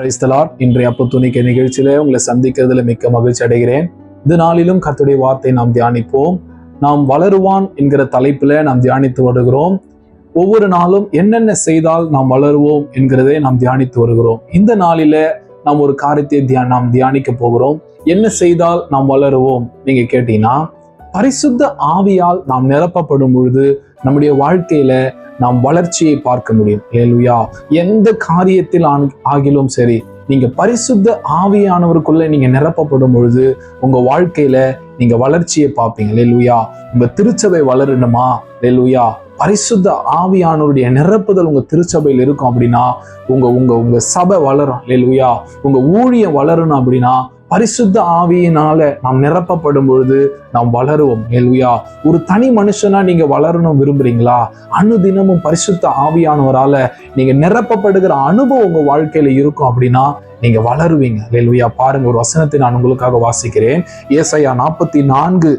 பிரைஸ்தலார் இன்றைய அப்ப துணிக்க நிகழ்ச்சியில உங்களை சந்திக்கிறதுல மிக்க மகிழ்ச்சி அடைகிறேன். இந்த நாளிலும் கர்த்தருடைய வார்த்தை நாம் தியானிப்போம். நாம் வளருவான் என்கிற தலைப்பில் நாம் தியானித்து வருகிறோம். ஒவ்வொரு நாளும் என்னென்ன செய்தால் நாம் வளருவோம் என்கிறதை நாம் தியானித்து வருகிறோம். இந்த நாளில நாம் ஒரு காரியத்தை தியா நாம் தியானிக்க போகிறோம். என்ன செய்தால் நாம் வளருவோம்? நீங்க கேட்டீங்கன்னா பரிசுத்த ஆவியால் நாம் நிரப்பப்படும் பொழுது நம்முடைய வாழ்க்கையில நாம் வளர்ச்சியை பார்க்க முடியும். ஏலுயா எந்த காரியத்தில் ஆகிலும் சரி நீங்க பரிசுத்த ஆவியானவருக்குள்ள நீங்க நிரப்பப்படும் பொழுது உங்க வாழ்க்கையில நீங்க வளர்ச்சியை பார்ப்பீங்க. லேலுயா உங்க திருச்சபை வளரணுமா? லேலுயா பரிசுத்த ஆவியானவருடைய நிரப்புதல் உங்க திருச்சபையில் இருக்கும் அப்படின்னா உங்க உங்க உங்க சபை வளரும். லேலுயா உங்க ஊழியம் வளரணும் அப்படின்னா பரிசுத்த ஆவியினால நாம் நிரப்பப்படும் பொழுது நாம் வளருவோம். கேள்வியா ஒரு தனி மனுஷனா நீங்க வளரணும் விரும்புறீங்களா? அனுதினமும் பரிசுத்த ஆவியானவரால நீங்க நிரப்பப்படுகிற அனுபவம் உங்க வாழ்க்கையில இருக்கும் அப்படின்னா நீங்க வளருவீங்க. லேலுயா பாருங்க ஒரு வசனத்தை நான் உங்களுக்காக வாசிக்கிறேன். ஏசையா நாற்பத்தி நான்கு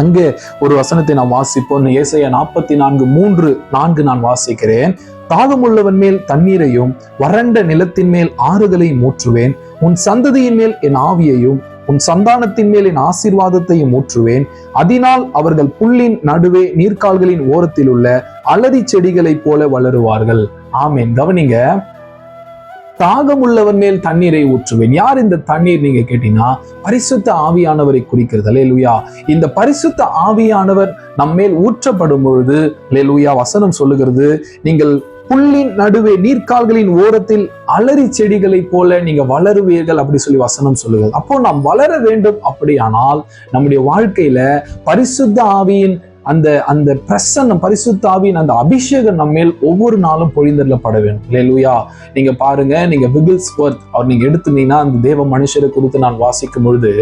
அங்கே ஒரு வசனத்தை நான் வாசிப்போம். ஏசையா நாற்பத்தி நான்கு மூன்று நான்கு நான் வாசிக்கிறேன். தாகமுள்ளவன் மேல் தண்ணீரையும் வறண்ட நிலத்தின் மேல் ஆறுதலையும் ஊற்றுவேன் உன் சந்ததியின் மேல் என் ஆவியையும் உன் சந்தானத்தின் மேல் என் ஆசீர்வாதத்தையும் ஊற்றுவேன். அதனால் அவர்கள் புல்லின் நடுவே நீர்க்கால்களின் ஓரத்தில் உள்ள அலரி செடிகளைப் போல வளருவார்கள். ஆமேன். கவனிங்க. தாகமுள்ளவன் மேல் தண்ணீரை ஊற்றுவேன். யார் இந்த தண்ணீர் நீங்க கேட்டீங்கன்னா பரிசுத்த ஆவியானவரை குறிக்கிறது. லேலுயா இந்த பரிசுத்த ஆவியானவர் நம்மேல் ஊற்றப்படும் பொழுது லேலுயா வசனம் சொல்லுகிறது நீங்கள் புல்லின் நடுவே நீர்க்கால்களின் ஓரத்தில் அலறி செடிகளைப் போல நீங்க வளருவீர்கள் அப்படி சொல்லி வசனம் சொல்லுங்கள் அப்போ நாம் வளர வேண்டும் அப்படியானால் நம்முடைய வாழ்க்கையில பரிசுத்த ஆவியின் அந்த அந்த பிரசன்னம் பரிசுத்தாவின் அந்த அபிஷேகம் நம்ம மேல் ஒவ்வொரு நாளும் பொழிந்தள்ளப்பட வேண்டும். லேலுயா நீங்க பாருங்க நீங்க விபில்ஸ் ஒர்த் அவர் நீங்க எடுத்துனீங்கன்னா அந்த தேவ மனுஷரை குறித்து நான் வாசிக்கும் பொழுது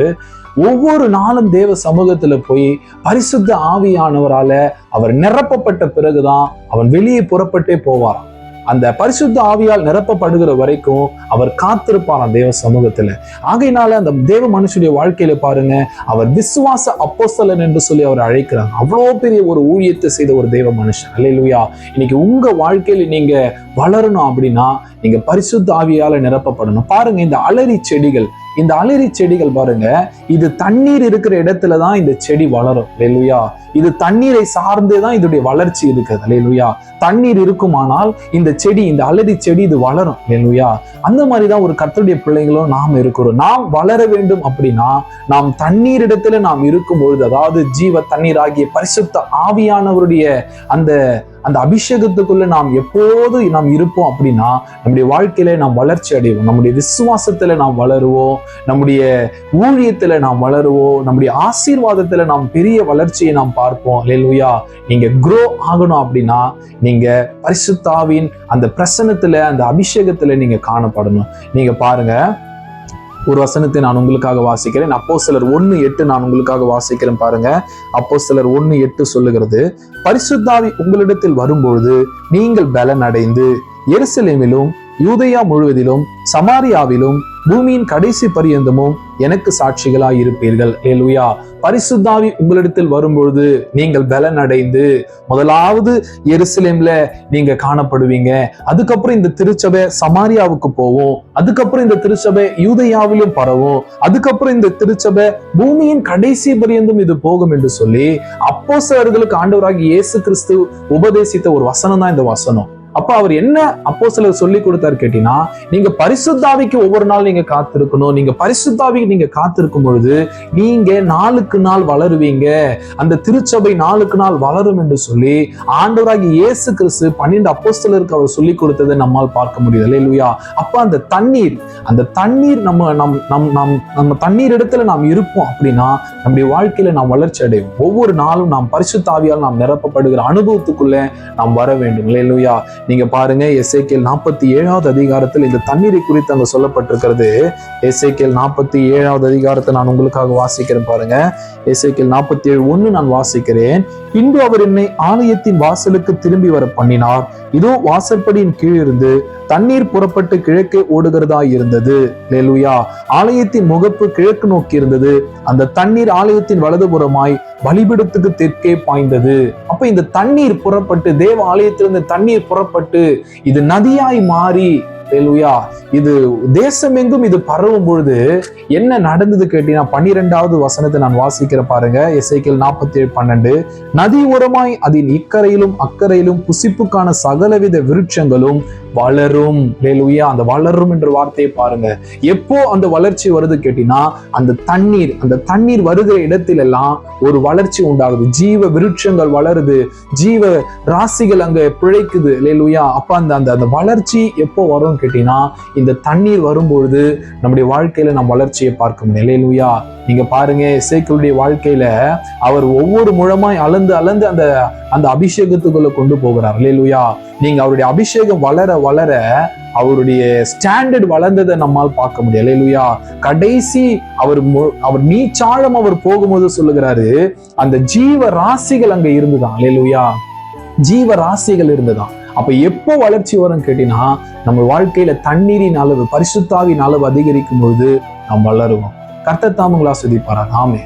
ஒவ்வொரு நாளும் தேவ சமூகத்துல போய் பரிசுத்த ஆவியானவரால அவர் நிரப்பப்பட்ட பிறகுதான் அவன் வெளியே புறப்பட்டே போவாராம். அந்த பரிசுத்த ஆவியால் நிரப்பப்படுகிற வரைக்கும் அவர் காத்திருப்பாராம் தேவ சமூகத்துல. ஆகையினால அந்த தேவ மனுஷனுடைய வாழ்க்கையில பாருங்க அவர் விசுவாச அப்போஸ்தலன் என்று சொல்லி அவர் அழைக்கிறாங்க. அவ்வளோ பெரிய ஒரு ஊழியத்தை செய்த ஒரு தேவ மனுஷன். அல்லேலூயா. இன்னைக்கு உங்க வாழ்க்கையில நீங்க வளரணும் அப்படின்னா நீங்க பரிசுத்த ஆவியால நிரப்பப்படணும். பாருங்க இந்த அலரி செடிகள் இந்த அலரி செடிகள் பாருங்க இது தண்ணீர் இருக்கிற இடத்துல தான் இந்த செடி வளரும். லேலுயா இது தண்ணீரை சார்ந்தே தான் இதோடைய வளர்ச்சி இருக்குது. லேலுயா தண்ணீர் இருக்குமானால் இந்த செடி இந்த அலரி செடி இது வளரும். லேலுயா அந்த மாதிரி தான் ஒரு கர்த்தருடைய பிள்ளைங்களும் நாம் இருக்கிறோம். நாம் வளர வேண்டும் அப்படின்னா நாம் தண்ணீர் இடத்துல நாம் இருக்கும் பொழுது அதாவது ஜீவ தண்ணீர் ஆகிய பரிசுத்த ஆவியானவருடைய அந்த அந்த அபிஷேகத்துக்குள்ள நாம் எப்போது நாம் இருப்போம் அப்படின்னா நம்முடைய வாழ்க்கையில நாம் வளர்ச்சி அடைவோம். நம்முடைய விசுவாசத்துல நாம் வளருவோம். நம்முடைய ஊழியத்துல நாம் வளருவோம். நம்முடைய ஆசீர்வாதத்துல நாம் பெரிய வளர்ச்சியை நாம் பார்ப்போம். லேலுயா நீங்க குரோ ஆகணும் அப்படின்னா நீங்க பரிசுத்தாவின் அந்த பிரசனத்துல அந்த அபிஷேகத்துல நீங்க காணப்படணும். நீங்க பாருங்க. ஒரு வசனத்தை நான் உங்களுக்காக வாசிக்கிறேன். அப்போ சிலர் ஒன்று எட்டு நான் உங்களுக்காக வாசிக்கிறேன் பாருங்க. அப்போ சிலர் ஒன்று எட்டு சொல்லுகிறது பரிசுத்தாவி உங்களிடத்தில் வரும்பொழுது நீங்கள் பலன் அடைந்து எருசலேமிலும் யூதையா முழுவதிலும் சமாரியாவிலும் பூமியின் கடைசி பரியந்தமும் எனக்கு சாட்சிகளாய் இருப்பீர்கள் ஏலுயா பரிசுத்தாவி உங்களிடத்தில் வரும்பொழுது நீங்கள் பலன் அடைந்து முதலாவது எருசலேம்ல நீங்க காணப்படுவீங்க. அதுக்கப்புறம் இந்த திருச்சபை சமாரியாவுக்கு போவோம். அதுக்கப்புறம் இந்த திருச்சபை யூதையாவிலும் பரவும். அதுக்கப்புறம் இந்த திருச்சபை பூமியின் கடைசி பரியந்தம் இது போகும் என்று சொல்லி அப்போ அப்போஸ்தலர்களுக்கு ஆண்டவராகி இயேசு கிறிஸ்து உபதேசித்த ஒரு வசனம் தான் இந்த வசனம். அப்ப அவர் என்ன அப்போ சிலர் சொல்லி கொடுத்தாரு கேட்டீங்கன்னா நீங்க பரிசுத்தாவிக்கு ஒவ்வொரு நாள் நீங்க காத்திருக்கணும். நீங்க பரிசுத்தாவிக்கு நீங்க காத்திருக்கும் பொழுது நீங்க நாளுக்கு நாள் வளருவீங்க. அந்த திருச்சபை நாளுக்கு நாள் வளரும் என்று சொல்லி ஆண்டவராகி இயேசு கிறிஸ்து பன்னெண்டு சிலருக்கு அவர் சொல்லி கொடுத்ததை நம்மால் பார்க்க முடியுது. இல்லையா அப்ப அந்த தண்ணீர் அந்த தண்ணீர் நம்ம நம் நம் நம் நம்ம தண்ணீர் இடத்துல நாம் இருப்போம் அப்படின்னா நம்முடைய வாழ்க்கையில நாம் வளர்ச்சி அடையும் ஒவ்வொரு நாளும் நாம் பரிசுத்தாவியால் நாம் நிரப்பப்படுகிற அனுபவத்துக்குள்ள நாம் வர வேண்டும். இல்லையா நீங்க பாருங்க எஸ்ஐகேல் நாற்பத்தி ஏழாவது அதிகாரத்தில் இந்த தண்ணீரை குறித்து அங்க சொல்லப்பட்டிருக்கிறது. எஸ்ஐகேல் நாற்பத்தி ஏழாவது அதிகாரத்தை நான் உங்களுக்காக வாசிக்கிறேன் பாருங்க. எஸ்ஐகேல் நாற்பத்தி ஏழு ஒண்ணு நான் வாசிக்கிறேன். பின்பு அவர் என்னை ஆலயத்தின் வாசலுக்கு திரும்பி வர பண்ணினார். இதோ வாசற்படியின் கீழிருந்து தண்ணீர் புறப்பட்டு கிழக்கே ஓடுகிறதா இருந்தது. லேலுயா ஆலயத்தின் முகப்பு கிழக்கு நோக்கி இருந்தது. அந்த தண்ணீர் ஆலயத்தின் வலதுபுறமாய் பலிபிடத்துக்கு தெற்கே பாய்ந்தது. அப்ப இந்த தண்ணீர் புறப்பட்டு தேவ ஆலயத்திலிருந்து தண்ணீர் புறப்பட்டு காணப்பட்டு இது நதியாய் மாறி ஹalleluya இது தேசமெங்கும் இது பரவும் பொழுது என்ன நடந்தது கேட்டீங்கன்னா பன்னிரெண்டாவது வசனத்தை நான் வாசிக்கிற பாருங்க. எசைக்கேல் நாற்பத்தி ஏழு பன்னெண்டு. நதி ஓரமாய் அதன் இக்கரையிலும் அக்கறையிலும் புசிப்புக்கான சகலவித விருட்சங்களும் வளரும். ஹalleluya அந்த வளரும் என்ற வார்த்தையை பாருங்க. எப்போ அந்த வளர்ச்சி வருது கேட்டீங்கன்னா அந்த தண்ணீர் அந்த தண்ணீர் வருகிற இடத்திலெல்லாம் ஒரு வளர்ச்சி உண்டாகுது. ஜீவ விருட்சங்கள் வளருது. ஜீவ ராசிகள் அங்க பிழைக்குது. ஹalleluya அப்ப அந்த அந்த வளர்ச்சி எப்போ வரும் வரும்னு கேட்டீங்கன்னா இந்த தண்ணீர் வரும்பொழுது நம்முடைய வாழ்க்கையில நம் வளர்ச்சியை பார்க்க முடியும் நீங்க பாருங்க இசைக்களுடைய வாழ்க்கையில அவர் ஒவ்வொரு முழமாய் அளந்து அளந்து அந்த அந்த அபிஷேகத்துக்குள்ள கொண்டு போகிறார். ஹalleluya நீங்க அவருடைய அபிஷேகம் வளர வளர அவருடைய ஸ்டாண்டர்ட் வளர்ந்ததை நம்மால் பார்க்க முடியும். இல்லையா கடைசி அவர் மு- அவர் நீச்சாழம் அவர் போகும்போது சொல்லுகிறாரு அந்த ஜீவ ராசிகள் அங்க இருந்துதான். இல்லையா ஜீவ ராசிகள் இருந்துதான். அப்போ எப்போ வளர்ச்சி வரும் கேட்டினா நம்ம வாழ்க்கையில தண்ணீரின் அளவு பரிசுத்தாவின் அளவு அதிகரிக்கும் பொழுது நாம் வளருவோம். கர்த்தத்தாமங்களா சுதிப்பாரா ஆமே